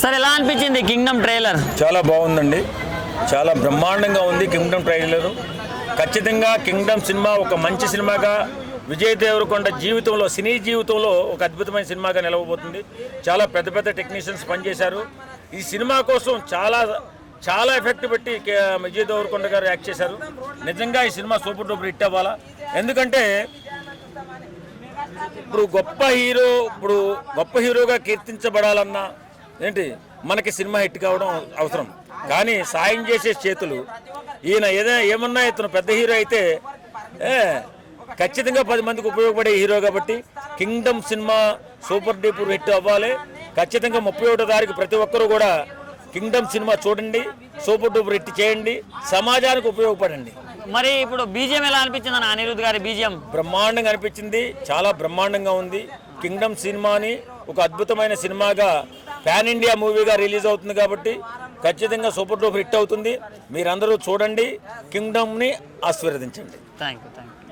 Sir ఎలా అనిపించింది Kingdom trailer? చాలా బాగుందండి. చాలా బ్రహ్మాండంగా ఉంది కింగ్డమ్ ట్రైలర్. ఖచ్చితంగా కింగ్డమ్ సినిమా ఒక మంచి సినిమాగా విజయ్ దేవరకొండ జీవితంలో సినీ జీవితంలో ఒక అద్భుతమైన సినిమాగా నిలవబోతుంది. చాలా పెద్ద పెద్ద టెక్నీషియన్స్ పనిచేశారు. ఈ సినిమా కోసం చాలా చాలా ఎఫెక్ట్ పెట్టి విజయ్ దేవరకొండ గారు యాక్ట్ చేశారు. నిజంగా ఈ సినిమా సూపర్ డూపర్ హిట్ అవ్వాలా? ఎందుకంటే ఇప్పుడు గొప్ప హీరో ఇప్పుడు గొప్ప హీరోగా కీర్తించబడాలన్నా ఏంటి? మనకి సినిమా హిట్ కావడం అవసరం. కానీ సాయం చేసే చేతులు ఈయన ఏదైనా ఏమన్నా ఇతను పెద్ద హీరో అయితే ఖచ్చితంగా పది మందికి ఉపయోగపడే హీరో కాబట్టి Kingdom cinema super duper hit అవ్వాలి. ఖచ్చితంగా ముప్పై ఒకటో తారీఖు ప్రతి ఒక్కరూ కూడా కింగ్డమ్ సినిమా చూడండి సూపర్ డూపర్ హిట్ చేయండి సమాజానికి ఉపయోగపడండి. మరి ఇప్పుడు బీజిఎం ఎలా అనిపించింది అన్న అనిరుద్ గారి బీజిఎం? బ్రహ్మాండంగా అనిపించింది. చాలా బ్రహ్మాండంగా ఉంది. కింగ్డమ్ సినిమాని ఒక అద్భుతమైన సినిమాగా పాన్ ఇండియా మూవీగా రిలీజ్ అవుతుంది కాబట్టి ఖచ్చితంగా సూపర్ డూపర్ హిట్ అవుతుంది. మీరందరూ చూడండి. కింగ్డమ్ని ఆశీర్వదించండి. Thank you thank you